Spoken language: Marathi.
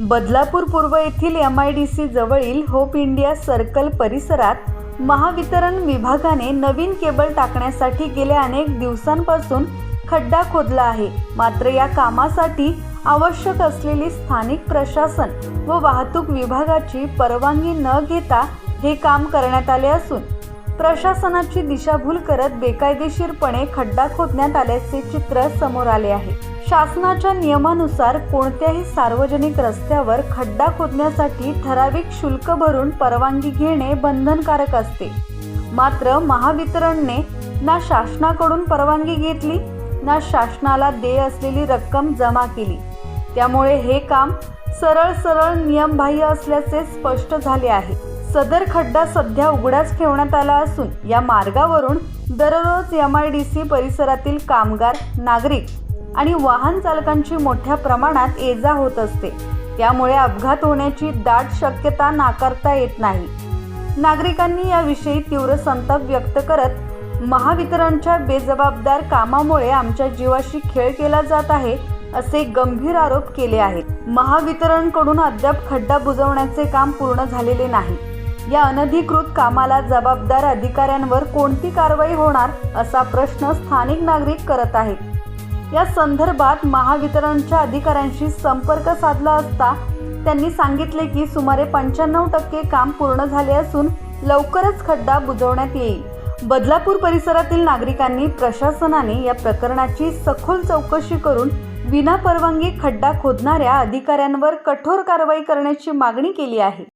बदलापूर पूर्व येथील एम आय डी सी जवळील होप इंडिया सर्कल परिसरात महावितरण विभागाने नवीन केबल टाकण्यासाठी गेल्या अनेक दिवसांपासून खड्डा खोदला आहे. मात्र या कामासाठी आवश्यक असलेली स्थानिक प्रशासन व वाहतूक विभागाची परवानगी न घेता हे काम करण्यात आले असून प्रशासनाची दिशाभूल करत बेकायदेशीरपणे खड्डा खोदण्यात आल्याचे चित्र समोर आले आहे. शासनाच्या नियमानुसार कोणत्याही सार्वजनिक रस्त्यावर खड्डा खोदण्यासाठी ठराविक शुल्क भरून परवानगी घेणे बंधनकारक असते. मात्र महावितरणने ना शासनाकडून परवानगी घेतली ना शासनाला देय असलेली रक्कम जमा केली. त्यामुळे हे काम सरळ सरळ नियमबाह्य असल्याचे स्पष्ट झाले आहे. सदर खड्डा सध्या उघडाच ठेवण्यात आला असून या मार्गावरून दररोज एम आय डी सी परिसरातील कामगार नागरिक आणि वाहन चालकांची मोठ्या प्रमाणात ये जा होत असते. त्यामुळे अपघात होण्याची दाट शक्यता नाकारता येत नाही. नागरिकांनी याविषयी तीव्र संताप व्यक्त करत महावितरणच्या बेजबाबदार कामामुळे आमच्या जीवाशी खेळ केला जात आहे असे गंभीर आरोप केले आहेत. महावितरणकडून अद्याप खड्डा बुजवण्याचे काम पूर्ण झालेले नाही. या अनधिकृत कामाला जबाबदार अधिकाऱ्यांवर कोणती कारवाई होणार असा प्रश्न स्थानिक नागरिक करत आहेत. या संदर्भात महावितरणच्या अधिकाऱ्यांशी संपर्क साधला असता त्यांनी सांगितले की सुमारे पंच्याण्णव टक्के काम पूर्ण झाले असून लवकरच खड्डा बुजवण्यात येईल. बदलापूर परिसरातील नागरिकांनी प्रशासनाने या प्रकरणाची सखोल चौकशी करून विनापरवानगी खड्डा खोदणाऱ्या अधिकाऱ्यांवर कठोर कारवाई करण्याची मागणी केली आहे.